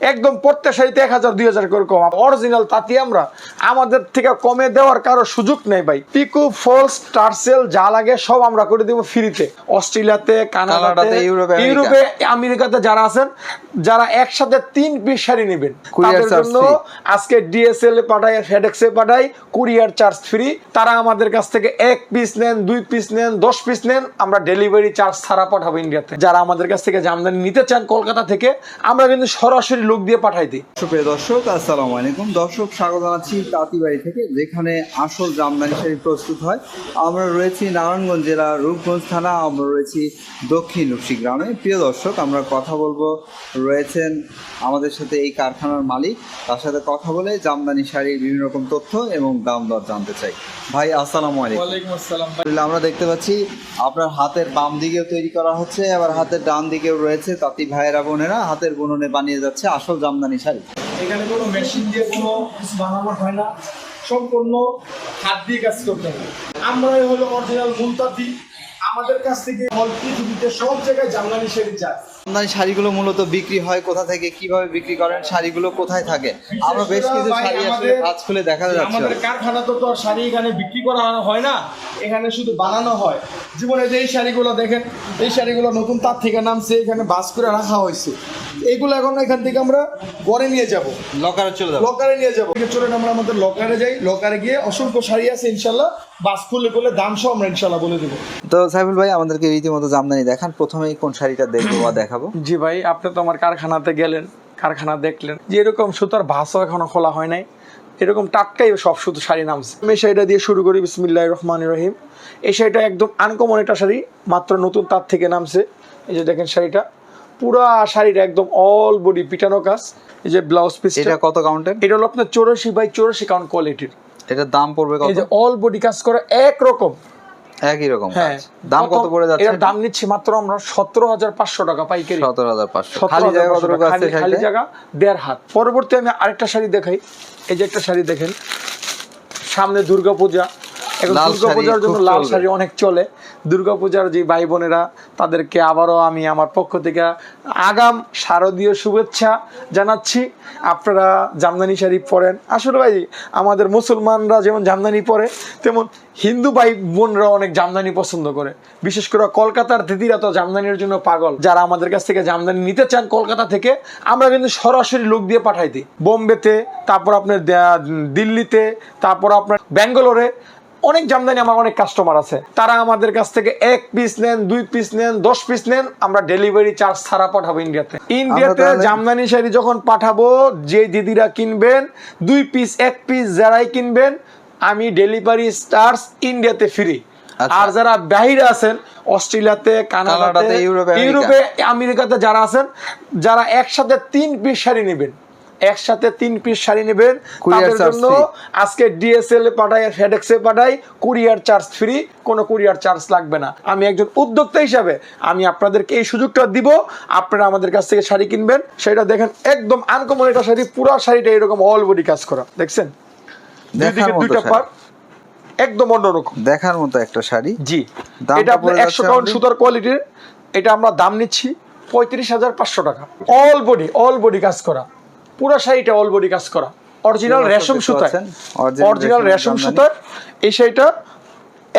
একদম প্রত্যেক শাড়িতে এক হাজার দুই হাজার করে কম। অরিজিনাল তাঁতি আমরা। আমাদের থেকে কমে দেওয়ার কারও সুযোগ নেই ভাই। পিকু ফলস টার্সেল যা লাগে সব আমরা করে দেবো ফ্রিতে। অস্ট্রেলিয়াতে কানাডাতে ইউরোপে, ইউরোপে আমেরিকাতে যারা আছেন যারা একসাথে তিন পিস শাড়ি নেবেন তাদের জন্য আজকে ডিএসএল এ পাঠাই ফেডেক্সে পাঠাই কুরিয়ার চার্জ ফ্রি তারা আমাদের কাছ থেকে এক পিস নেন দুই পিস নেন দশ পিস নেন আমরা ডেলিভারি চার্জ ছাড়া পাঠাবো ইন্ডিয়াতে যারা আমাদের কাছ থেকে জামদানি নিতে চান কলকাতা থেকে আমরা কিন্তু সরাসরি লোক দিয়ে পাঠাই দিই। সুপ্রিয় দর্শক আসসালামু আলাইকুম। দর্শক স্বাগত জানাচ্ছি তাঁতিবাড়ি থেকে যেখানে আসল জামদানি শাড়ি প্রস্তুত হয়। আমরা রয়েছি নারায়ণগঞ্জ জেলা রূপগঞ্জ থানা আমরা রয়েছি দক্ষিণ রূপসী গ্রামে। প্রিয় দর্শক আমরা কথা বলব রয়েছেন আমাদের সাথে এই কারখানার মালিক। তার সাথে কথা বলে জামদানি শাড়ির বিভিন্ন রকম তথ্য এবং দাম দর জানতে চাই। ভাই আসসালামু আলাইকুম। আসসালাম আমরা দেখতে পাচ্ছি আপনার হাতের বাম দিকেও তৈরি করা হচ্ছে আবার হাতের ডান দিকেও রয়েছে তাঁতি ভাইয়েরা বোনেরা। হাতের বুননে বানিয়ে যাচ্ছে আসল জামদানি শাড়ি। এখানে কোনো মেশিন দিয়ে কোনো কিছু বানানো হয় না। সম্পূর্ণ হাত দিয়ে কাজ করতে হয়। আমরাই হলো অরিজিনাল মুলতাতি আমাদের কাছ থেকে পৃথিবীতে সব জায়গায় জামদানি শাড়ি যায়। জামদানি শাড়িগুলো মূলত বিক্রি হয় কোথা থেকে কীভাবে বিক্রি করেন শাড়িগুলো কোথায় থাকে? আমরা বেশ কিছু শাড়ি আসলে কাজ খুলে দেখা যাচ্ছে। আমাদের কারখানা তো শাড়ি এখানে বিক্রি করা হয় না। এখানে শুধু বানানো হয়। জীবনে যে এই শাড়িগুলো দেখেন এই শাড়িগুলো নতুন তার থেকে নামছে এখানে বাস করে রাখা হয়েছে। এইগুলো এখন এখান থেকে আমরা ঘরে নিয়ে যাব। লকারে চলে যাবে। লকারে নিয়ে যাব। চলে আমরা আমাদের লকারে যাই। লকারে গিয়ে অসংখ্য শাড়ি আছে ইনশাল্লাহ। বাস খুলে খুলে দাম সহ আমরা ইনশাল্লাহ বলে দেবো। তো সাইফুল ভাই আমাদেরকে রীতিমতো জামদানি দেখান। প্রথমেই কোন শাড়িটা দেখব বা দেখাবো? জি ভাই আপনি তো আমার কারখানাতে গেলেন কারখানা দেখলেন। যে এরকম সুতার ভাসও এখনও খোলা হয় নাই। এরকম টাটকাই সব শুধু শাড়ি নামছে। আমি শাড়িটা দিয়ে শুরু করি বিসমিল্লাহ রহমান রহিম। এই শাড়িটা একদম আনকমন একটা শাড়ি মাত্র নতুন তার থেকে নামছে। এই যে দেখেন শাড়িটা। পুরা শাড়িটা একদম অল বডি পিটানো কাজ। এই যে ব্লাউজ পিস এটা কত কাউন্টের এটা হলো আপনার চৌরাশি বাই চৌরাশি কাউন্ট কোয়ালিটির এটার দাম পড়বে কত এই যে অল বডি কাজ করা এক রকম একই রকম হ্যাঁ। দাম কত পড়ে যাচ্ছে? এর দাম নিচ্ছি মাত্র আমরা সতেরো হাজার পাঁচশো টাকা পাইকারি। সতেরো হাজার 17,500 খালি জায়গা কত টাকা। আছে খালি- জায়গা দেড় হাত। পরবর্তী আমি আরেকটা শাড়ি দেখাই। এই যে একটা শাড়ি দেখেন। সামনে দুর্গাপূজা। এখন দুর্গাপূজার জন্য লাল শাড়ি অনেক চলে। দুর্গাপূজার যে ভাই বোনেরা, তাদেরকে আবারও আমি আমার পক্ষ থেকে আগাম শারদীয় শুভেচ্ছা জানাচ্ছি। আপনারা জামদানি শাড়ি পরেন। আসলে ভাই, আমাদের মুসলমানরা যেমন জামদানি পরে, তেমন হিন্দু ভাই বোনরা অনেক জামদানি পছন্দ করে। বিশেষ করে কলকাতার দিদিরা তো জামদানির জন্য পাগল। যারা আমাদের কাছ থেকে জামদানি নিতে চান কলকাতা থেকে, আমরা কিন্তু সরাসরি লোক দিয়ে পাঠাই দিই। বোম্বেতে, তারপর আপনার দিল্লিতে, তারপর আপনার ব্যাঙ্গালোরে। অনেক জামদানি আমার অনেক কাস্টমার আছে। তারা আমাদের কাছ থেকে এক পিস নেন দুই পিস নেন দশ পিস নেন আমরা ডেলিভারি চার্জ ছাড়া পাঠাবো ইন্ডিয়াতে ইন্ডিয়াতে জামদানি শাড়ি যখন পাঠাবো যে দিদিরা কিনবেন দুই পিস এক পিস যারাই কিনবেন আমি ডেলিভারি চার্জ ইন্ডিয়াতে ফ্রি। আর যারা বাইরে আছেন অস্ট্রেলিয়াতে কানাডাতে ইউরোপে আমেরিকাতে যারা আছেন যারা একসাথে তিন পিস শাড়ি নেবেন একসাথে তিন পিস শাড়ি নেবেন। তাদের জন্য আজকে ডিএসএল এ পাঠাই ফেডেক্সে পাঠাই কুরিয়ার চার্জ ফ্রি কোনো কুরিয়ার চার্জ লাগবে না। আমি একজন উদ্যোক্তা হিসাবে আমি আপনাদেরকে এই সুযোগটা দিব আপনারা আমাদের কাছ থেকে শাড়ি কিনবেন। সেটা দেখেন একদম আনকমন একটা শাড়ি পুরো শাড়িটা এরকম অল বডি কাজ করা। দেখছেন? দুইটা শাড়ি। পার একদম অন্যরকম। দেখার মতো একটা শাড়ি। জি। এটা আপনার একশো কাউন্ট সুতার কোয়ালিটির এটা আমরা দাম নিচ্ছি পঁয়ত্রিশ হাজার পাঁচশো টাকা। অল বডি অল বডি কাজ করা। পুরো শাড়িটা অল বডি কাজ করা। অরিজিনাল রেশম সুতা অরিজিনাল রেশম সুতার। এই শাড়িটা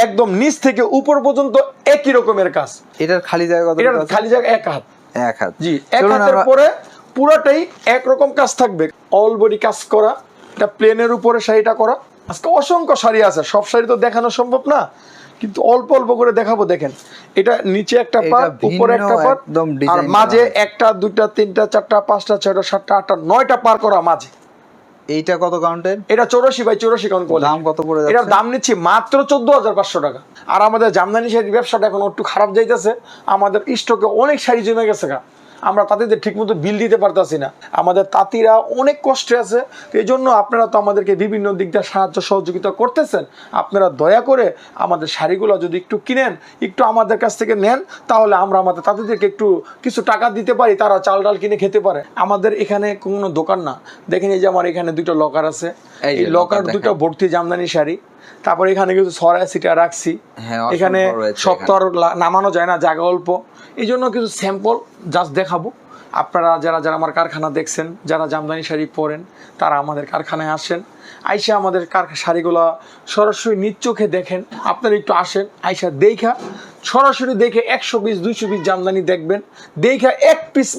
একদম নিচ থেকে উপর পর্যন্ত একই রকমের কাজ। এটার খালি জায়গা কত এটার খালি জায়গা এক হাত। এক হাত। জি এক হাতের পরে পুরোটাই একরকম কাজ থাকবে। অল বডি কাজ করা। এটা প্লেনের উপরে শাড়িটা করা। আজকে অসংখ্য শাড়ি আছে। সব শাড়ি তো দেখানো সম্ভব না। কিন্তু অল্প অল্প করে দেখাবো দেখেন। এটা নিচে একটা ভিন্ন উপরে একটা একদম আর মাঝে একটা দুইটা তিনটা চারটা পাঁচটা ছয়টা সাতটা আটটা নয়টা পার করা মাঝে। এইটা কত কাউন্টের এটা চৌরাশি বাই চৌরাশি কাউন্ট দাম কত পড়ে এটার যাচ্ছে? দাম নিচ্ছি মাত্র চোদ্দ হাজার পাঁচশো টাকা। আর আমাদের জামদানি শাড়ির ব্যবসাটা এখন একটু খারাপ যাইতেছে। আমাদের স্টকে অনেক শাড়ি জমে গেছে গা। আমরা তাদের ঠিক মতো বিল দিতে পারতাছি না। আমাদের তাঁতিরা অনেক কষ্টে আছে। তো এই জন্য আপনারা তো আমাদেরকে বিভিন্ন দিক দিয়ে সাহায্য সহযোগিতা করতেছেন। আপনারা দয়া করে আমাদের শাড়িগুলো যদি একটু কিনেন একটু আমাদের কাছ থেকে নেন তাহলে আমরা আমাদের তাঁতিদেরকে একটু কিছু টাকা দিতে পারি তারা চাল ডাল কিনে খেতে পারে। আমাদের এখানে কোনো দোকান না। দেখেন এই যে আমার এখানে দুটো লকার আছে। এই লকার দুটো ভর্তি জামদানি শাড়ি। তারপর এখানে কিছু ছড়ায় সিটা রাখছি। হ্যাঁ, এখানে রয়েছে সব তো আর নামানো যায় না জায়গা অল্প। এই জন্য কিছু স্যাম্পল জাস্ট দেখাবো। আপনারা যারা যারা আমার কারখানা দেখছেন, যারা জামদানি শাড়ি পরেন, তারা আমাদের কারখানায় আসেন। আইসা আমাদের শাড়িগুলো সরাসরি নিজ চোখে দেখেন। আপনারা একটু আসেন, আইসা দেখা। সরাসরি দেখে একশো পিস, দুইশো পিস জামদানি দেখবেন। দেখা এক পিস,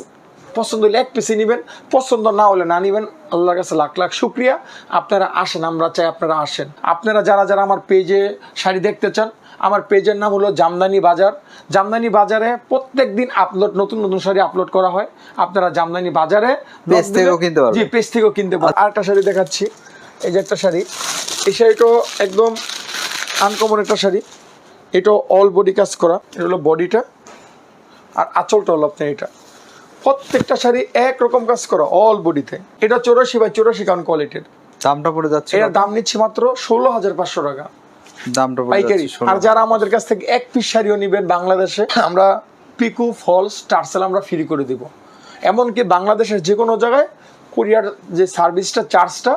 পছন্দ হলে এক পিসে নেবেন, পছন্দ না হলে না নেবেন। আল্লাহর কাছে লাখ লাখ শুক্রিয়া। আপনারা আসেন, আমরা চাই আপনারা আসেন। আপনারা যারা যারা আমার পেজে শাড়ি দেখতে চান আমার পেজের নাম হলো জামদানি বাজার। জামদানি বাজারে প্রত্যেক দিন আপলোড নতুন নতুন শাড়ি আপলোড করা হয়। আপনারা জামদানি বাজারে পেজ থেকেও কিনতে পারবেন। জি পেজ থেকেও কিনতে পারবেন। আর একটা শাড়ি দেখাচ্ছি। এই যে একটা শাড়ি। এই শাড়িটাও একদম আনকমন একটা শাড়ি। এটাও অল বডি কাজ করা। এটা হলো বডিটা আর আঁচলটা হলো আপনার এটা। প্রত্যেকটা শাড়ি একরকম কাজ করা অল বডিতে এটা চৌরাশি বাই চৌরাশি কাউন্ট কোয়ালিটির দামটা পড়ে যাচ্ছে এটার দাম নিচ্ছি মাত্র ষোলো হাজার পাঁচশো টাকা। দামটা পাইকারি। আর যারা আমাদের কাছ থেকে এক পিস শাড়িও নেবেন বাংলাদেশে আমরা পিকু ফলস টার্সেল আমরা ফ্রি করে দিব। এমনকি বাংলাদেশের যে কোনো জায়গায় কোরিয়ার যে সার্ভিসটা চার্জটা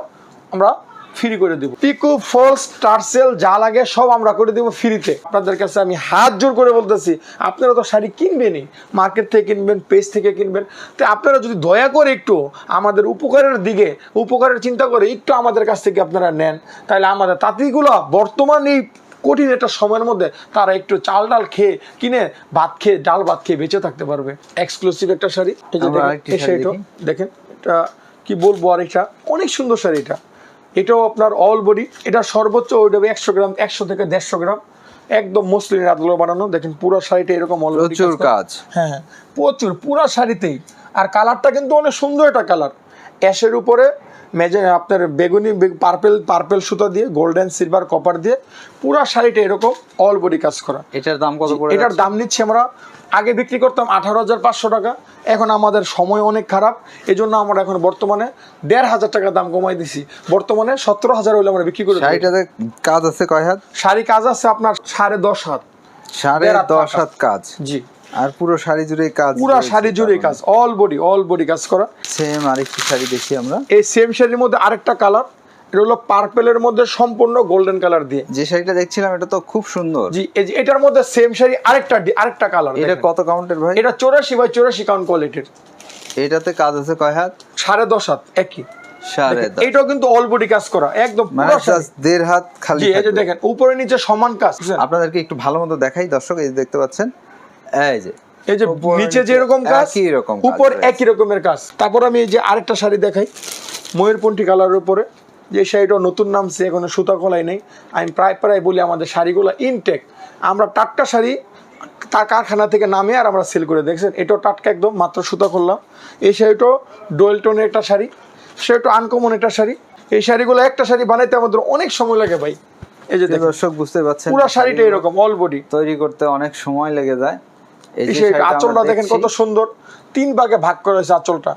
আমরা ফ্রি করে দিব। পিকু ফলস টার্সেল যা লাগে সব আমরা করে দিব ফ্রিতে। আপনাদের কাছে আমি হাত জোর করে বলতেছি আপনারা তো শাড়ি কিনবেনই মার্কেট থেকে কিনবেন পেজ থেকে কিনবেন। তো আপনারা যদি দয়া করে একটু আমাদের উপকারের দিকে উপকারের চিন্তা করে একটু আমাদের কাছ থেকে আপনারা নেন তাহলে আমাদের তাঁতিগুলো বর্তমান এই কঠিন একটা সময়ের মধ্যে তারা একটু চাল ডাল খেয়ে কিনে ভাত খেয়ে ডাল ভাত খেয়ে বেঁচে থাকতে পারবে। এক্সক্লুসিভ একটা শাড়ি। দেখেন এটা কি বলব আর এটা অনেক সুন্দর শাড়ি এটা। এটাও আপনার অল বডি এটা সর্বোচ্চ ওইটা একশো গ্রাম একশো থেকে দেড়শো গ্রাম। একদম মসলিনের আদলো বানানো দেখেন পুরো শাড়িটা এরকম body প্রচুর। কাজ। হ্যাঁ হ্যাঁ প্রচুর পুরো শাড়িতেই। আর কালারটা কিন্তু অনেক সুন্দর একটা কালার। অ্যাশের উপরে মেজে আপনার বেগুনি পার্পেল পার্পেল সুতা দিয়ে গোল্ডেন সিলভার কপার দিয়ে পুরো শাড়িটা এরকম অল বডি কাজ করা। এটার দাম কত পড়ে এটার দাম নিচ্ছি আমরা আগে বিক্রি করতাম আঠারো হাজার পাঁচশো টাকা। এখন আমাদের সময় অনেক খারাপ। এই জন্য আমরা এখন বর্তমানে দেড় হাজার টাকা দাম কমাই দিছি। বর্তমানে সতেরো হাজার হলে আমরা বিক্রি করি। শাড়িটাতে কাজ আছে কয় হাত? শাড়ি কাজ আছে আপনার সাড়ে দশ হাত। সাড়ে দশ হাত কাজ? জি। আর পুরো শাড়ি জুড়ে কাজ পুরো শাড়ি জুড়ে কাজ। অল বডি অল বডি কাজ করা। সেম আরেকটি শাড়ি দেখি আমরা। এই সেম শাড়ির মধ্যে আরেকটা কালার এটা হলো পার্পেলের মধ্যে সম্পূর্ণ গোল্ডেন কালার দিয়ে। যে শাড়িটা দেখছিলাম এটা তো খুব সুন্দর। জি এই যে এটার মধ্যে সেম শাড়ি আরেকটা আরেকটা কালার এটা কত কাউন্টের ভাই? এটা চৌরাশি বাই চৌরাশি কাউন্ট কোয়ালিটির এটাতে কাজ আছে কয় হাত? সাড়ে দশ হাত একই। এটাও কিন্তু অল বডি কাজ করা একদম মানে দেড় হাত খালি এই যে দেখেন উপরে নিচে সমান কাজ আপনাদেরকে একটু ভালো মতো দেখাই দর্শক এই দেখতে পাচ্ছেন। এই যে এই যে নিচে নিচে যেরকম কাজ একই রকম উপর একই রকমের কাজ। তারপর আমি এই যে আরেকটা শাড়ি দেখাই ময়ূরপন্থী কালারের উপরে। যে শাড়িটা নতুন নামছে এখনও সুতা কলাই নেই। আমি প্রায় প্রায় বলি আমাদের শাড়িগুলো ইনটেক আমরা টাটকা শাড়ি তার কারখানা থেকে নামে আর আমরা সেল করে দেখছেন? এটাও টাটকা একদম মাত্র সুতা করলাম এই শাড়িটাও ডোয়েল টোনের একটা শাড়ি। সেটা আনকমন একটা শাড়ি। এই শাড়িগুলো একটা শাড়ি বানাইতে আমাদের অনেক সময় লাগে ভাই। এই যে দর্শক বুঝতে পারছেন পুরো শাড়িটা এরকম অল বডি তৈরি করতে অনেক সময় লেগে যায়। এই আঁচলটা দেখেন কত সুন্দর। তিন ভাগে ভাগ করা হয়েছে আঁচলটা।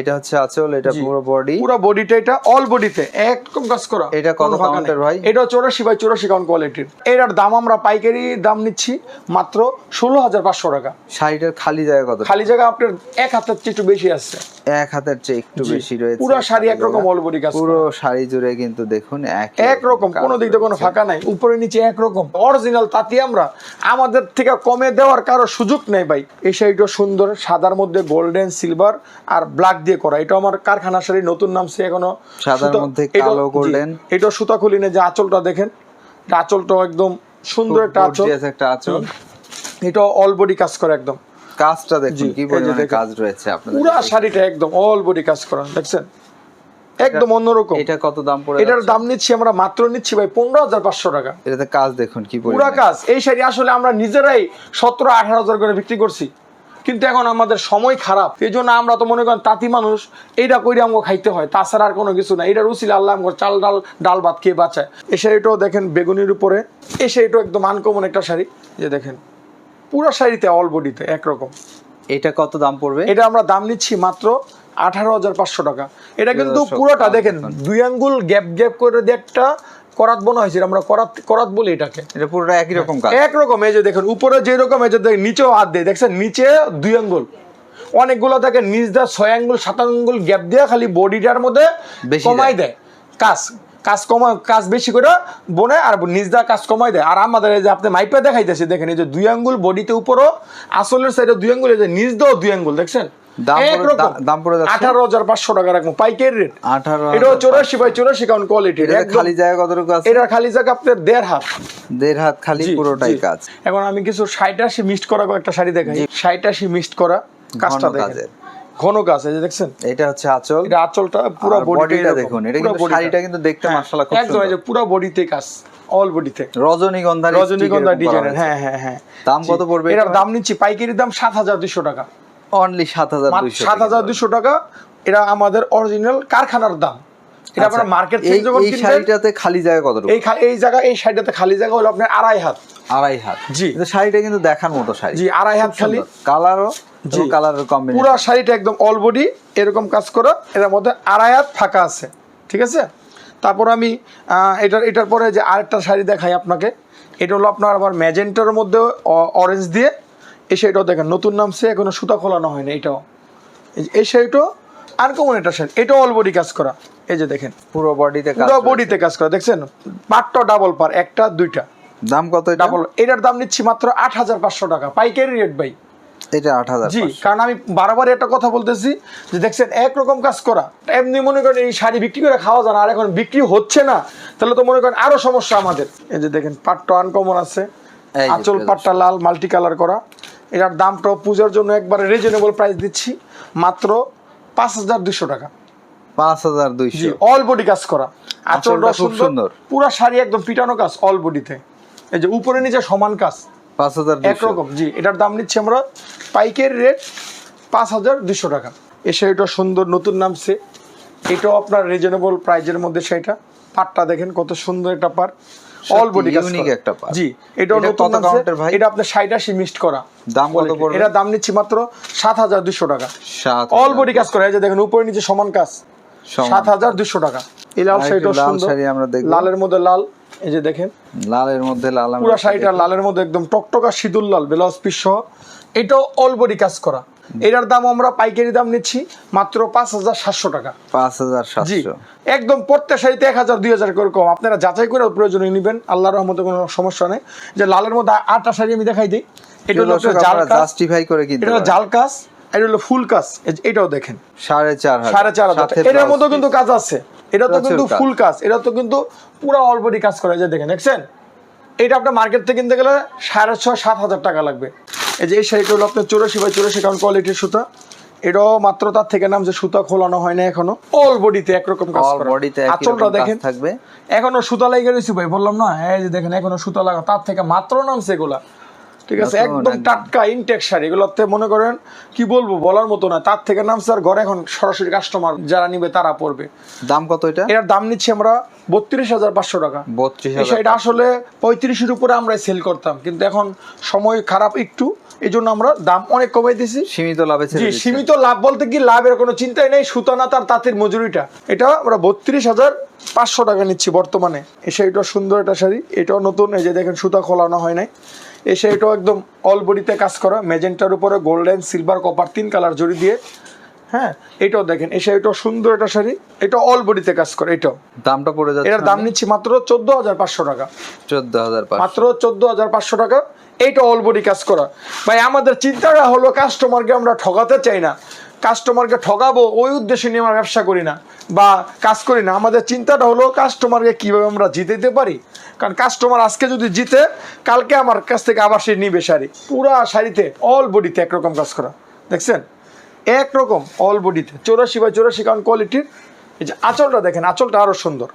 এটা হচ্ছে আঁচল এটা পুরো বডি পুরো বডিটা এটা অল বডিতে একদম কাজ করা। এটা কত কাউন্টের ভাই? এটা চৌরাশি বাই চৌরাশি কাউন্ট কোয়ালিটির এটার দাম আমরা পাইকারি দাম নিচ্ছি মাত্র ষোলো হাজার পাঁচশো টাকা। শাড়িটার খালি জায়গা কত? খালি জায়গা আপনার এক হাতের চেয়ে একটু বেশি আসছে এক হাতের চেয়ে একটু বেশি রয়েছে পুরো শাড়ি একরকম body কাজ পুরো শাড়ি জুড়ে কিন্তু দেখুন এক একরকম কোনো দিক কোনো ফাঁকা নাই। উপরে নিচে একরকম অরিজিনাল তাতে আমরা। আমাদের থেকে কমে দেওয়ার কারও সুযোগ নেই ভাই। এই শাড়িটা সুন্দর সাদার মধ্যে গোল্ডেন সিলভার আর ব্ল্যাক দিয়ে করা। এটা আমার কারখানা শাড়ি নতুন নামছে এখনও। সাদার মধ্যে এটা- কালো golden। এটা সুতা খুলিনে যে আঁচলটা দেখেন এটা আঁচলটাও একদম সুন্দর একটা আঁচল। একটা আঁচল। এটা অল বডি কাজ করে একদম। কাজটা দেখুন কি পরিমাণে কাজ রয়েছে আপনাদের পুরা শাড়িটা একদম অল বডি কাজ করা দেখছেন? একদম অন্যরকম। এটা কত দাম পড়ে এটার দাম নিচ্ছি আমরা মাত্র নিচ্ছি ভাই পনেরো হাজার পাঁচশো টাকা। এটাতে কাজ দেখুন কি পুরা কাজ। এই শাড়ি আসলে আমরা নিজেরাই সতেরো আঠারো হাজার করে বিক্রি করছি। কিন্তু এখন আমাদের সময় খারাপ। এই জন্য আমরা তো মনে করেন তাঁতি মানুষ এইটা কইরে আমাকে খাইতে হয় তাছাড়া আর কোনো কিছু না। এটা রুচিলে আল্লাহ আমাকে চাল ডাল ডাল ভাত খেয়ে বাঁচায়। এই শাড়িটাও দেখেন বেগুনির উপরে এই শাড়িটাও একদম আনকমন একটা শাড়ি। যে দেখেন পুরো শাড়িতে অল বডিতে একরকম। এটা কত দাম পড়বে? এটা আমরা দাম নিচ্ছি মাত্র আঠারো হাজার পাঁচশো টাকা। এটা কিন্তু পুরোটা দেখেন দেখুন। দুই আঙ্গুল গ্যাপ গ্যাপ করে দিয়ে একটা করাত বোনা হয়েছে আমরা করাত করাত বলি এটাকে। এটা পুরোটা একই রকম কাজ। একরকম এই যে দেখেন উপরে যে রকম এই যে দেখেন নিচেও হাত দেয়। দেখছেন নিচে দুই আঙ্গুল। অনেকগুলো থাকে নিচ দা ছয় আঙ্গুল সাত আঙ্গুল গ্যাপ দিয়ে খালি বডিটার মধ্যে বেশি কমাই দেয়। কাজ কাজ কমা কাজ বেশি করে বনে আর নিজ দা কাজ কমাই দেয়। আর আমাদের এই যে আপনি মাইপে দেখাইতেছে দেখেন এই যে দুই আঙ্গুল বডিতে উপরও আসলের সাইডে দুই আঙ্গুল এই যে নিচ দাও দুই আঙ্গুল দেখছেন? দাম পড়ে- দাম যাচ্ছে? আঠারো হাজার পাঁচশো টাকা রাখব পাইকারি রেট আঠারো এটা চৌরাশি বাই চৌরাশি কাউন্ট কোয়ালিটি খালি জায়গা কতটুকু আছে? এটা খালি জায়গা আপনার দেড় হাত। দেড় হাত খালি পুরোটাই কাজ। এখন আমি কিছু ষাট আশি মিক্সড করা একটা শাড়ি দেখাই। ষাট আশি মিক্সড করা কাজটা দেখেন। ঘন কাজ এই যে দেখছেন? এটা হচ্ছে আঁচল। এটা আঁচলটা পুরো বডিটা বডিটা দেখুন এটা কিন্তু শাড়িটা কিন্তু দেখতে হ্যাঁ, মাশাআল্লাহ খুব একদম এই যে সুন্দর। পুরো বডিতে কাজ অল বডিতে রজনীগন্ধা রজনীগন্ধা ডিজাইনের হ্যাঁ হ্যাঁ হ্যাঁ। দাম কত পড়বে এটার দাম নিচ্ছি পাইকারি দাম সাত হাজার দুশো টাকা। অনলি সাত হাজার সাত হাজার দুশো টাকা এটা আমাদের অরিজিনাল কারখানার দাম। এটা আচ্ছা, আপনারা মার্কেট থেকে যখন এই শাড়িটাতে খালি জায়গা কতটুকু? এই এই জায়গা এই শাড়িটাতে খালি জায়গা হলো আপনার আড়াই হাত। আড়াই হাত। জি। শাড়িটা কিন্তু দেখার মতো শাড়ি। জি আড়াই হাত খালি। কালারও জি। কালারের কম্বিনেশন পুরো শাড়িটা একদম অল বডি এরকম কাজ করা। এটার মধ্যে আড়াই হাত ফাঁকা আছে। ঠিক আছে? তারপর আমি এটার এটার পরে যে আরেকটা শাড়ি দেখাই আপনাকে। এটা হলো আপনার আবার ম্যাজেন্টার মধ্যে অরেঞ্জ দিয়ে। এই শাড়িটাও দেখেন নতুন নামছে এখনও সুতা খোলানো হয়নি এটাও। এই শাড়িটাও আনকমন একটা শাড়ি এটাও অল বডি কাজ করা। এই যে দেখেন পুরো বডিতে কাজ পুরো বডিতে কাজ করা। দেখছেন পাটটা ডাবল পার একটা দুইটা। দাম কত এটা? ডাবল এটার দাম নিচ্ছি মাত্র আট হাজার পাঁচশো টাকা পাইকারি রেট ভাই। এটা আট হাজার জি কারণ আমি বারবার একটা কথা বলতেছি যে দেখছেন একরকম কাজ করা। এমনি মনে করেন এই শাড়ি বিক্রি করে খাওয়া যায় না আর এখন বিক্রি হচ্ছে না তাহলে তো মনে করেন আরও সমস্যা আমাদের। এই যে দেখেন পাটটা আনকমন আছে। আঁচল পাটটা লাল মাল্টি কালার করা। এটার দামটাও পূজার জন্য একবারে রিজনেবল প্রাইস দিচ্ছি। মাত্র পাঁচ হাজার দুশো টাকা। পাঁচ হাজার দুইশো। অল বডি কাজ করা। আঁচলটা খুব সুন্দর। পুরা শাড়ি একদম পিটানো কাজ অল বডিতে এই যে উপরে নিচে সমান কাজ। পাঁচ হাজার দুইশো। একরকম। জি এটার দাম নিচ্ছি আমরা পাইকারি রেট পাঁচ হাজার দুশো টাকা। এ শাড়িটা সুন্দর নতুন নামছে। এটাও আপনার রিজনেবল প্রাইজের মধ্যে সেটা পাটটা দেখেন কত সুন্দর একটা পার অল বডি unique একটা পাড়। জি এটা নতুন নামছে? ভাই? এটা আপনার ষাট আশি মিক্সড করা। দাম কত পড়বে? এটা দাম নিচ্ছি মাত্র সাত হাজার দুশো টাকা। অল বডি কাজ করা। এই যে দেখেন উপরে নিচে সমান কাজ। সমান। সাত হাজার দুশো টাকা। এই লাল শাড়িটাও সুন্দর। আমরা দেখব। লালের মধ্যে লাল এই যে দেখেন। লালের মধ্যে লাল পুরা শাড়িটা লালের মধ্যে একদম টকটকা সিঁদুর লাল ব্লাউজ পিস সহ। এটাও অল বডি কাজ করা। এটার দাম আমরা পাইকারি দাম নিচ্ছি মাত্র পাঁচ হাজার সাতশো টাকা। পাঁচ হাজার জি একদম প্রত্যেক শাড়িতে এক হাজার দুই হাজার করে কম। আপনারা যাচাই করে প্রয়োজনে নেবেন আল্লাহর রহমতে কোনো সমস্যা নেই। যে লালের মধ্যে আটটা শাড়ি আমি দেখাই দিই এটা হলো জাল কাজ করে এটা হলো জাল কাজ এটা হলো ফুল কাজ এটাও দেখেন। সাড়ে চার সাড়ে চার হাজার। এটার মধ্যে কিন্তু কাজ আছে। এটা তো কিন্তু ফুল কাজ এটা তো কিন্তু পুরো অল বডি কাজ করে যে দেখেন দেখছেন? এটা আপনার মার্কেট থেকে কিনতে গেলে সাড়ে ছয় সাত হাজার টাকা লাগবে। এই যে এই শাড়িটা হলো আপনার চৌরাশি বাই চৌরাশি কারণ কোয়ালিটির সুতা। এটাও মাত্র তার থেকে নাম যে সুতা খোলানো হয় না এখনও। অল বডিতে একরকম কাজ করা। আঁচলটা দেখেন। থাকবে। এখনও সুতা লাগিয়ে রয়েছে ভাই বললাম না এই যে দেখেন এখনও সুতা লাগা তার থেকে মাত্র নামছে এগুলা। ঠিক আছে? একদম। টাটকা ইনটেক শাড়ি এগুলোতে মনে করেন কি বলব বলার মতো না। তার থেকে নামছে আর ঘরে এখন সরাসরি কাস্টমার যারা নিবে তারা পড়বে। দাম কত এটা? এটার দাম নিচ্ছি আমরা বত্রিশ হাজার পাঁচশো টাকা। বত্রিশ এই আসলে পঁয়ত্রিশের উপরে আমরা সেল করতাম। কিন্তু এখন সময় খারাপ একটু এই জন্য আমরা দাম অনেক কমাই দিছি সীমিত লাভে জি সীমিত লাভ বলতে কি লাভের কোনো চিন্তাই নেই সুতানা তার তাঁতের মজুরিটা। এটা আমরা বত্রিশ হাজার পাঁচশো টাকা নিচ্ছি বর্তমানে। এই শাড়িটা সুন্দর একটা শাড়ি এটাও নতুন এই যে দেখেন সুতা খোলানো হয় নাই। এই শাড়িটাও একদম অল বডিতে কাজ করা। মেজেন্টার উপরে গোল্ডেন সিলভার কপার তিন কালার জড়ি দিয়ে। হ্যাঁ এটাও দেখেন এই শাড়িটাও সুন্দর একটা শাড়ি। এটা অল বডিতে কাজ করে এটাও। দামটা পড়ে যাচ্ছে এটার দাম নিচ্ছি মাত্র চোদ্দ হাজার পাঁচশো টাকা। চোদ্দ হাজার মাত্র চোদ্দ হাজার পাঁচশো টাকা। এইটা অল বডি কাজ করা। ভাই আমাদের চিন্তাটা হলো কাস্টমারকে আমরা ঠকাতে চাই না। কাস্টমারকে ঠকাবো ওই উদ্দেশ্যে নিয়ে আমরা ব্যবসা করি না বা কাজ করি না। আমাদের চিন্তাটা হলো কাস্টমারকে কীভাবে আমরা জিতাতে পারি? কারণ কাস্টমার আজকে যদি জিতে কালকে আমার কাছ থেকে আবার সে নিবে শাড়ি। পুরা শাড়িতে অল বডিতে একরকম কাজ করা। দেখছেন? একরকম অল বডিতে চৌরাশি বাই চৌরাশি কারণ কোয়ালিটির এই যে আঁচলটা দেখেন আঁচলটা আরও সুন্দর।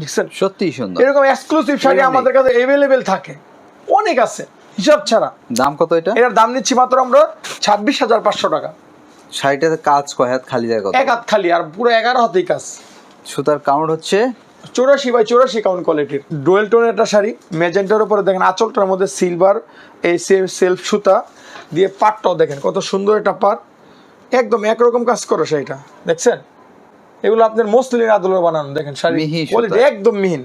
দেখছেন? সত্যিই সুন্দর। এরকম এক্সক্লুসিভ শাড়ি আমাদের কাছে অ্যাভেলেবেল থাকে। অনেক আছে হিসাব ছাড়া। দাম কত এটা? এটার দাম নিচ্ছি মাত্র আমরা ছাব্বিশ হাজার পাঁচশো টাকা। শাড়িটাতে কাজ কয় হাত? খালি জায়গা কত? এক হাত খালি আর পুরো এগারো হাতেই কাজ। সুতার কাউন্ট হচ্ছে? চৌরাশি বাই চৌরাশি কাউন্ট কোয়ালিটির ডোয়েল টোনের একটা শাড়ি মেজেন্টার উপরে দেখেন আঁচলটার মধ্যে সিলভার এই সেলফ সুতা দিয়ে পাটটাও দেখেন কত সুন্দর একটা পাট। একদম একরকম কাজ করে শাড়িটা দেখছেন? এগুলো আপনার মসলিন আদলের বানানো দেখেন শাড়ি কোয়ালিটি একদম মিহিন।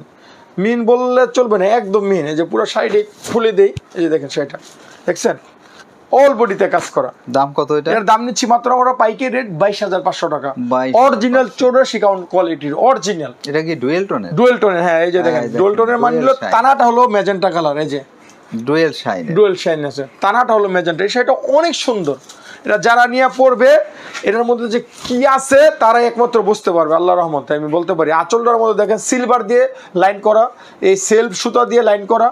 মিহিন বললে চলবে না একদম মিহিন। এই যে পুরো শাড়িটি খুলে দেই এই যে দেখেন শাড়িটা দেখছেন? অল বডিতে কাজ করা। দাম কত এটা? এর দাম নিচ্ছি মাত্র আমরা পাইকারি রেট বাইশ হাজার পাঁচশো টাকা। অরিজিনাল চৌরাশি কাউন্ট কোয়ালিটির অরিজিনাল এটা কি ডুয়েল টোনের ডুয়েল টোনের হ্যাঁ এই যে দেখেন ডুয়েল টোনের মানে হলো তানাটা হলো ম্যাজেন্টা কালার এই যে। ডুয়েল শাইন ডুয়েল শাইন আছে। তানাটা হলো ম্যাজেন্টা এই শাড়িটা অনেক সুন্দর। এটা যারা নিয়ে পড়বে এটার মধ্যে যে কি আছে তারাই একমাত্র বুঝতে পারবে আল্লাহ রহমতে। আমি বলতে পারি আঁচলটার মধ্যে দেখেন সিলভার দিয়ে লাইন করা এই সেলফ সুতা দিয়ে লাইন করা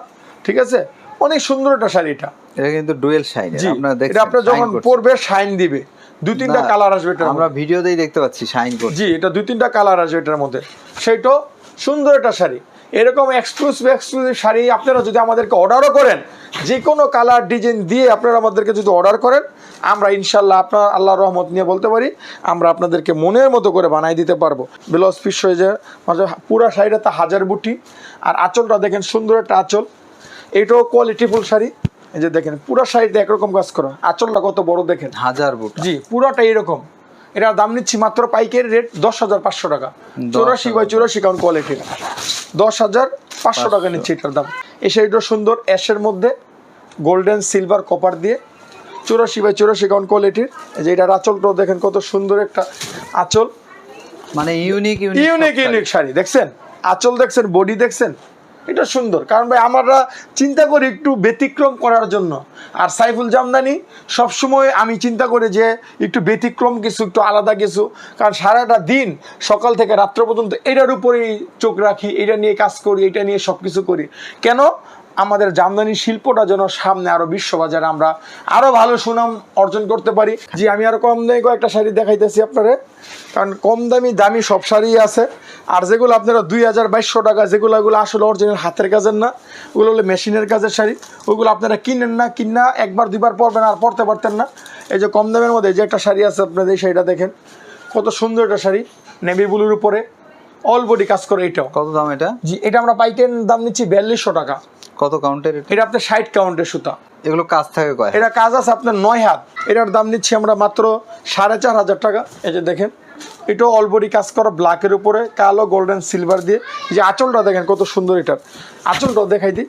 ঠিক আছে? অনেক সুন্দর একটা শাড়ি এটা এটা কিন্তু ডুয়েল শাইন আপনারা এটা দেখছেন আপনার যখন পরবে শাইন দিবে। দুই তিনটা কালার আসবে এটার আমরা। ভিডিওতেই দেখতে পাচ্ছি শাইন করছে। জি এটা দুই তিনটা কালার আসবে এটার মধ্যে। সেইটাও সুন্দর একটা শাড়ি। এরকম এক্সক্লুসিভ এক্সক্লুসিভ শাড়ি আপনারা যদি আমাদেরকে অর্ডারও করেন যে কোনো কালার ডিজাইন দিয়ে আপনারা আমাদেরকে যদি অর্ডার করেন আমরা ইনশাল্লাহ আপনার আল্লাহর রহমত নিয়ে বলতে পারি আমরা আপনাদেরকে মনের মতো করে বানাই দিতে পারব। ব্লাউজ পিস হয়ে যায় মানে পুরা শাড়িটা তা হাজার বুটি। আর আঁচলটা দেখেন সুন্দর একটা আঁচল। এটাও কোয়ালিটিফুল শাড়ি। এই যে দেখেন পুরা শাড়িটা একরকম কাজ করা। আঁচলটা কত বড় দেখেন? হাজার বুট। জি পুরাটা এরকম। এটার দাম নিচ্ছি মাত্র পাইকারি রেট দশ হাজার পাঁচশো টাকা। চৌরাশি বাই চৌরাশি কাউন্ট কোয়ালিটির দশ হাজার পাঁচশো টাকা নিচ্ছি এটার দাম। এই শাড়িটা সুন্দর অ্যাশের মধ্যে গোল্ডেন সিলভার কপার দিয়ে চৌরাশি বাই চৌরাশি কাউন্ট কোয়ালিটির এই যে এটার আঁচলটাও দেখেন কত সুন্দর একটা আঁচল। মানে ইউনিক ইউনিক ইউনিক শাড়ি দেখছেন? আঁচল দেখছেন বডি দেখছেন? এটা সুন্দর। কারণ ভাই আমরা চিন্তা করি একটু ব্যতিক্রম করার জন্য। আর সাইফুল জামদানি, সবসময় আমি চিন্তা করি যে একটু ব্যতিক্রম কিছু, একটু আলাদা কিছু। কারণ সারাটা দিন, সকাল থেকে রাত্র পর্যন্ত এটার উপরেই চোখ রাখি, এটা নিয়ে কাজ করি, এটা নিয়ে সব কিছু করি। কেন? আমাদের জামদানি শিল্পটা যেন সামনে আরও বিশ্ববাজারে আমরা আরও ভালো সুনাম অর্জন করতে পারি। জি আমি আরও কম দামি কয়েকটা শাড়ি দেখাইতেছি আপনারে। কারণ কম দামি দামি সব শাড়ি আছে। আর যেগুলো আপনারা দুই হাজার বাইশশো টাকা যেগুলো ওগুলো আসলে অরিজিনাল হাতের কাজের না ওগুলো হলো মেশিনের কাজের শাড়ি। ওইগুলো আপনারা কিনেন না কিনা একবার দুইবার পরবেন আর পরতে পারতেন না। এই যে কম দামের মধ্যে যে একটা শাড়ি আছে আপনাদের এই শাড়িটা দেখেন। কত সুন্দর একটা শাড়ি নেভি ব্লুর উপরে। অল বডি কাজ করে এটাও। কত দাম এটা? জি এটা আমরা পাইকারি দাম নিচ্ছি বিয়াল্লিশশো টাকা। কত কাউন্টের এটা? আপনার ষাট কাউন্টের সুতা। এগুলো কাজ থাকে কয় এটা কাজ আছে আপনার নয় হাত। এটার দাম নিচ্ছি আমরা মাত্র সাড়ে চার হাজার টাকা। এই যে দেখেন এটাও অলবডি কাজ করা ব্ল্যাকের উপরে কালো গোল্ডেন সিলভার দিয়ে। এই যে আঁচলটা দেখেন কত সুন্দর এটার। আঁচলটাও দেখাই দিই।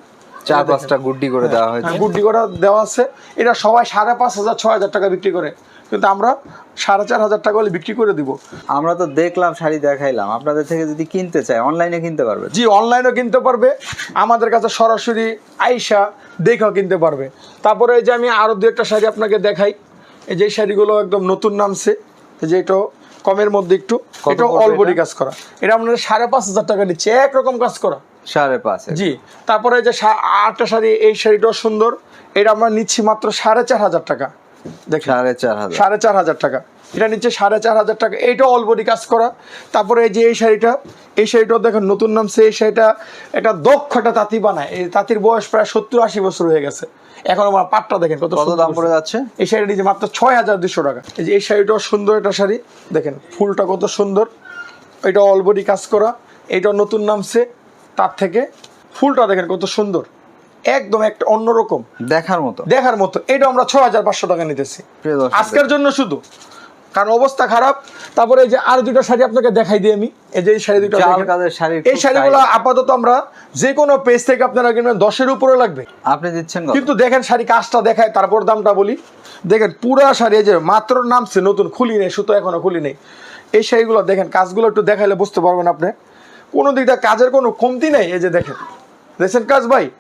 চার পাঁচটা গুড্ডি করে দেওয়া হয়েছে। হ্যাঁ, গুড্ডি করা দেওয়া আছে। এটা সবাই সাড়ে পাঁচ হাজার ছয় হাজার টাকা বিক্রি করে। কিন্তু আমরা সাড়ে চার হাজার টাকা হলে বিক্রি করে দিব। আমরা তো দেখলাম শাড়ি দেখাইলাম। আপনাদের থেকে যদি কিনতে চাই অনলাইনে কিনতে পারবে। জি অনলাইনেও কিনতে পারবে। আমাদের কাছে সরাসরি আইসা দেখেও কিনতে পারবে। তারপরে এই যে আমি আরও দু একটা শাড়ি আপনাকে দেখাই। এই যে শাড়িগুলো একদম নতুন নামছে। এই যে এটাও কমের মধ্যে একটু। পড়বে অলবডি কাজ করা। এটা আপনাদের সাড়ে পাঁচ হাজার টাকা নিচ্ছে। একরকম কাজ করা। সাড়ে পাঁচ জি তারপরে এই যে আটটা শাড়ি এই শাড়িটাও সুন্দর। এটা আমরা নিচ্ছি মাত্র সাড়ে চার হাজার টাকা। সাড়ে চার হাজার। সাড়ে চার হাজার টাকা। এটা নিচ্ছে সাড়ে চার হাজার টাকা। কাজ করা। তারপরে এই যে এই শাড়িটা এই শাড়িটাও দেখেন নতুন নামছে। এই শাড়িটা একটা দক্ষ একটা তাঁতি বানায়। এই তাঁতির বয়স প্রায় সত্তর আশি বছর হয়ে গেছে। এখন আমার পাটটা দেখেন কত কত দাম পড়ে যাচ্ছে? এই শাড়িটি যে মাত্র ছয় হাজার দুশো টাকা। এই যে এই শাড়িটাও সুন্দর একটা শাড়ি। দেখেন ফুলটা কত সুন্দর। এটা অলবডি কাজ করা। এইটাও নতুন নামছে তার থেকে। ফুলটা দেখেন কত সুন্দর। একদম একটা অন্যরকম। দেখার মতো। দেখার মতো। এটা আমরা ছ হাজার পাঁচশো টাকা নিতেছি। আজকের জন্য শুধু। কারণ অবস্থা খারাপ। তারপরে এই যে আর দুটো শাড়ি আপনাকে দেখাই দিই আমি। এই যে শাড়ি দুটো এই শাড়িগুলো আপাতত আমরা যে কোনো পেজ থেকে আপনারা কিনবেন দশের উপরে লাগবে। আপনি দিচ্ছেন কিন্তু দেখেন শাড়ি কাজটা দেখায় তারপর দামটা বলি। দেখেন পুরা শাড়ি এই যে মাত্র নামছে নতুন খুলি নেই সুতো এখনও খুলি নেই। এই শাড়িগুলো দেখেন কাজগুলো একটু দেখাইলে বুঝতে পারবেন আপনি। কোনো দিকটা কাজের কোনো কমতি নেই এই যে দেখেন। দেখছেন কাজ ভাই?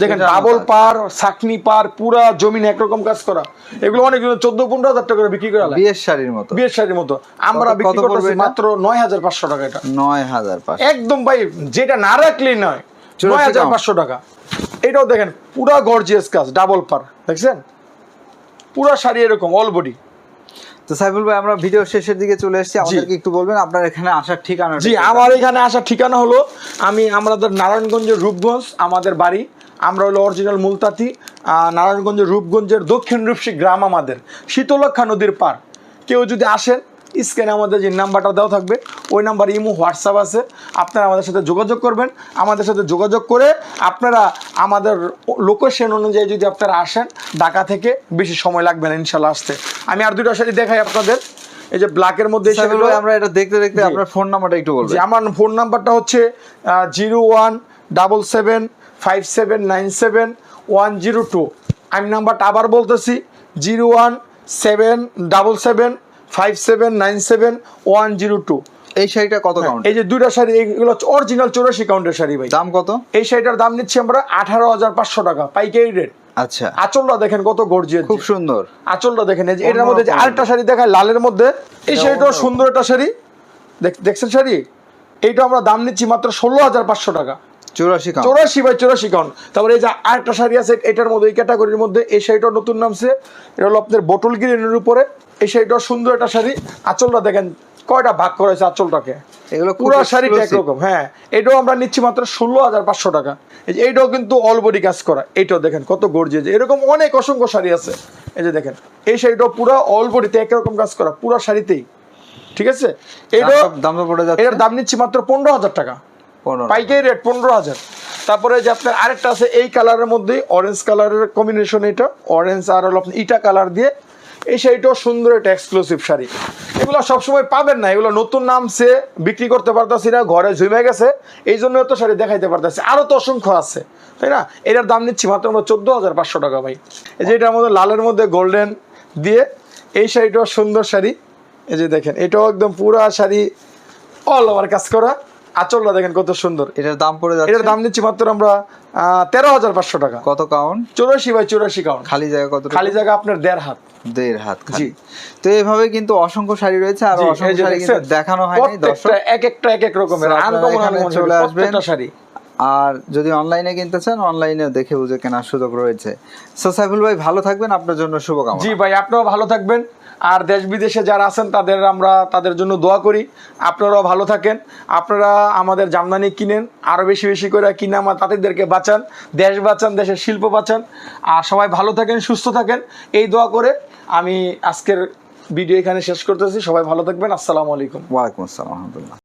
দেখেন ডাবল পার সাকনি পার পুরা জমিন একরকম কাজ করা। এগুলো অনেক চোদ্দ পনেরো হাজার টাকা করে বিক্রি করা বিয়ের শাড়ির মতো। বিয়ের শাড়ির মতো। আমরা বিক্রি করতেছি মাত্র নয় হাজার পাঁচশো টাকা এটা। নয় হাজার একদম ভাই যেটা না রাখলেই নয় নয় হাজার পাঁচশো টাকা। এটাও দেখেন পুরা গর্জিয়াস কাজ ডাবল পার দেখছেন? পুরা শাড়ি এরকম অল বডি তো সাইফুল ভাই আমরা ভিডিও শেষের দিকে চলে এসেছি। আমাদেরকে একটু বলবেন আপনার এখানে আসার ঠিকানা জি আমার এখানে আসার ঠিকানা হলো আমি আমাদের নারায়ণগঞ্জের রূপগঞ্জ আমাদের বাড়ি আমরা হলো অরিজিনাল মুলতাতি নারায়ণগঞ্জের রূপগঞ্জের দক্ষিণ রূপসী গ্রাম আমাদের শীতলক্ষা নদীর পার কেউ যদি আসেন স্ক্যানে আমাদের যে নাম্বারটা দেওয়া থাকবে ওই নাম্বার ইমো হোয়াটসঅ্যাপ আছে। আপনারা আমাদের সাথে যোগাযোগ করবেন। আমাদের সাথে যোগাযোগ করে আপনারা আমাদের লোকেশন অনুযায়ী যদি আপনারা আসেন ঢাকা থেকে বেশি সময় লাগবে না ইনশাল্লাহ আসতে। আমি আর দুটো শাড়ি দেখাই আপনাদের। এই যে ব্ল্যাকের মধ্যে আমরা এটা দেখতে দেখতে আপনার ফোন নাম্বারটা একটু জি বলবেন আমার ফোন নাম্বারটা হচ্ছে zero one double seven five seven nine seven one zero two আমি নাম্বারটা আবার বলতেছি zero one seven double seven five seven nine seven one zero two এই শাড়িটা কত কাউন্ট এই যে দুইটা শাড়ি এগুলো হচ্ছে অরিজিনাল চৌরাশি কাউন্টের শাড়ি ভাই। দাম কত? এই শাড়িটার দাম নিচ্ছি আমরা আঠারো হাজার পাঁচশো টাকা পাইকারি রেট আচ্ছা। আঁচলটা দেখেন কত গর্জিয়াস খুব সুন্দর। আঁচলটা দেখেন এই যে এটার মধ্যে যে আরেকটা শাড়ি দেখায় লালের মধ্যে এই শাড়িটাও সুন্দর একটা শাড়ি। দেখ- দেখছেন শাড়ি? এইটা আমরা দাম নিচ্ছি মাত্র ষোলো হাজার পাঁচশো টাকা। চৌরাশি চৌরাশি বাই চৌরাশি কাউন্ট তারপরে এই যে আরেকটা শাড়ি আছে এটার মধ্যে এই ক্যাটাগরির মধ্যে এই শাড়িটা নতুন নামছে। এটা হলো আপনার বোটল গ্রিনের উপরে। এই শাড়িটা সুন্দর একটা শাড়ি। আঁচলটা দেখেন কয়টা ভাগ করেছে আঁচলটাকে? এগুলো পুরো শাড়িটা একরকম হ্যাঁ। এটাও আমরা নিচ্ছি মাত্র ষোলো হাজার পাঁচশো টাকা। এই যে এইটাও কিন্তু অল বডি কাজ করা। এইটাও দেখেন কত গর্জিয়ে এরকম অনেক অসংখ্য শাড়ি আছে। এই যে দেখেন এই শাড়িটাও পুরো অল বডিতে একরকম কাজ করা পুরো শাড়িতেই। ঠিক আছে? দামটা- দামটা পড়ে যাচ্ছে। এটার দাম নিচ্ছি মাত্র পনেরো হাজার টাকা। পাইকারি রেট পনেরো হাজার। তারপরে যে আপনার আরেকটা আছে, এই কালারের মধ্যেই অরেঞ্জ কালারের কম্বিনেশন এটা। অরেঞ্জ আর হলো ইটা কালার দিয়ে। এই শাড়িটাও সুন্দর একটা এক্সক্লুসিভ শাড়ি। এগুলো সবসময় পাবেন না। এগুলো নতুন নামছে, বিক্রি করতে পারতেছি না, ঘরে ঝুমে গেছে। এই জন্য তো শাড়ি দেখাইতে পারতেছি। আরও তো অসংখ্য আছে। তাই না? এটার দাম নিচ্ছি মাত্র আমরা চোদ্দ হাজার পাঁচশো টাকা ভাই। এই যে এটার মধ্যে লালের মধ্যে গোল্ডেন দিয়ে, এই শাড়িটাও সুন্দর শাড়ি। এই যে দেখেন, এটাও একদম পুরা শাড়ি অল ওভার কাজ করা। আঁচলটা দেখেন কত সুন্দর। এটার দাম পড়ে যাচ্ছে। এটার দাম নিচ্ছি মাত্র আমরা তেরো হাজার পাঁচশো টাকা। কত কাউন্ট? চৌরাশি বাই চৌরাশি কাউন্ট। খালি জায়গা কত খালি জায়গা আপনার দেড় হাত। দেড় হাত জি। তো এইভাবে কিন্তু অসংখ্য শাড়ি রয়েছে আর অসংখ্য শাড়ি কিন্তু দেখানো হয়নি দর্শক। এক একটা এক এক রকমের আনকমন চলে। প্রত্যেকটা শাড়ি। আর যদি অনলাইনে কিনতে চান অনলাইনে দেখে বুঝে কেনার সুযোগ রয়েছে। সো সাইফুল ভাই ভালো থাকবেন আপনার জন্য শুভকামনা। জি ভাই আপনারাও ভালো থাকবেন। আর দেশ বিদেশে যারা আছেন, তাদের আমরা তাদের জন্য দোয়া করি। আপনারাও ভালো থাকেন। আপনারা আমাদের জামদানি কিনেন আরও বেশি বেশি করে কিনে আমার তাদেরকে বাঁচান, দেশ বাঁচান, দেশের শিল্প বাঁচান। আর সবাই ভালো থাকেন, সুস্থ থাকেন, এই দোয়া করে আমি আজকের ভিডিও এখানে শেষ করতেছি। সবাই ভালো থাকবেন। আসসালামু আলাইকুম। ওয়ালাইকুম আসসালাম, আলহামদুলিল্লাহ।